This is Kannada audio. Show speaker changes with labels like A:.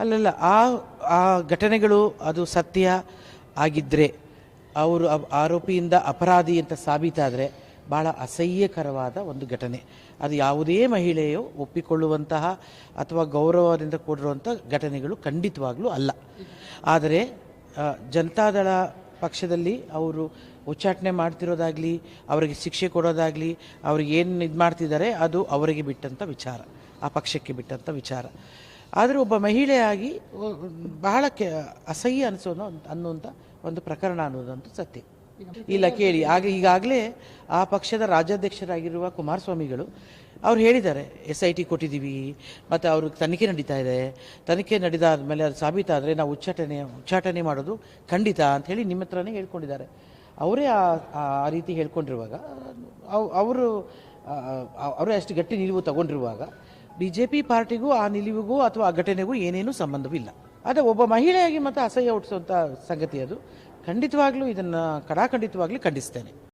A: ಅಲ್ಲಲ್ಲ, ಆ ಆ ಘಟನೆಗಳು ಅದು ಸತ್ಯ ಆಗಿದ್ದರೆ ಅವರು ಆರೋಪಿಯಿಂದ ಅಪರಾಧಿ ಅಂತ ಸಾಬೀತಾದರೆ ಭಾಳ ಅಸಹ್ಯಕರವಾದ ಒಂದು ಘಟನೆ. ಅದು ಯಾವುದೇ ಮಹಿಳೆಯು ಒಪ್ಪಿಕೊಳ್ಳುವಂತಹ ಅಥವಾ ಗೌರವದಿಂದ ಕೂಡಿರುವಂಥ ಘಟನೆಗಳು ಖಂಡಿತವಾಗಲೂ ಅಲ್ಲ. ಆದರೆ ಜನತಾದಳ ಪಕ್ಷದಲ್ಲಿ ಅವರು ಉಚ್ಚಾಟನೆ ಮಾಡ್ತಿರೋದಾಗಲಿ, ಅವರಿಗೆ ಶಿಕ್ಷೆ ಕೊಡೋದಾಗಲಿ ಅವ್ರಿಗೆ ಏನು ಇದು ಮಾಡ್ತಿದ್ದಾರೆ ಅದು ಅವರಿಗೆ ಬಿಟ್ಟಂಥ ವಿಚಾರ, ಆ ಪಕ್ಷಕ್ಕೆ ಬಿಟ್ಟಂಥ ವಿಚಾರ. ಆದರೆ ಒಬ್ಬ ಮಹಿಳೆಯಾಗಿ ಬಹಳ ಕೆ ಅಸಹ್ಯ ಅನಿಸೋದು ಅನ್ನುವಂಥ ಒಂದು ಪ್ರಕರಣ ಅನ್ನೋದಂತೂ ಸತ್ಯ. ಇಲ್ಲ ಕೇಳಿ, ಆಗ ಈಗಾಗಲೇ ಆ ಪಕ್ಷದ ರಾಜ್ಯಾಧ್ಯಕ್ಷರಾಗಿರುವ ಕುಮಾರಸ್ವಾಮಿಗಳು, ಅವ್ರು ಹೇಳಿದ್ದಾರೆ ಎಸ್ ಐ ಟಿ ಕೊಟ್ಟಿದ್ದೀವಿ, ಮತ್ತು ಅವ್ರಿಗೆ ತನಿಖೆ ನಡೀತಾ ಇದೆ, ತನಿಖೆ ನಡೆದಾದ ಮೇಲೆ ಅದು ಸಾಬೀತಾದರೆ ನಾವು ಉಚ್ಚಾಟನೆ ಉಚ್ಚಾಟನೆ ಮಾಡೋದು ಖಂಡಿತ ಅಂತ ಹೇಳಿ ನಿಮ್ಮ ಹತ್ರನೇ ಹೇಳ್ಕೊಂಡಿದ್ದಾರೆ. ಅವರೇ ಆ ರೀತಿ ಹೇಳ್ಕೊಂಡಿರುವಾಗ, ಅವ್- ಅವರು ಅವರೇ ಅಷ್ಟು ಗಟ್ಟಿ ನಿಲುವು ತಗೊಂಡಿರುವಾಗ ಬಿ ಜೆ ಪಿ ಪಾರ್ಟಿಗೂ, ಆ ನಿಲುವಿಗೂ ಅಥವಾ ಆ ಘಟನೆಗೂ ಏನೇನೂ ಸಂಬಂಧವಿಲ್ಲ. ಆದರೆ ಒಬ್ಬ ಮಹಿಳೆಯಾಗಿ ಮತ್ತೆ ಅಸಹ್ಯ ಹುಟ್ಟಿಸುವಂಥ ಸಂಗತಿ ಅದು. ಖಂಡಿತವಾಗ್ಲೂ ಇದನ್ನು ಕಡಾಖಂಡಿತವಾಗ್ಲೂ ಖಂಡಿಸ್ತೇನೆ.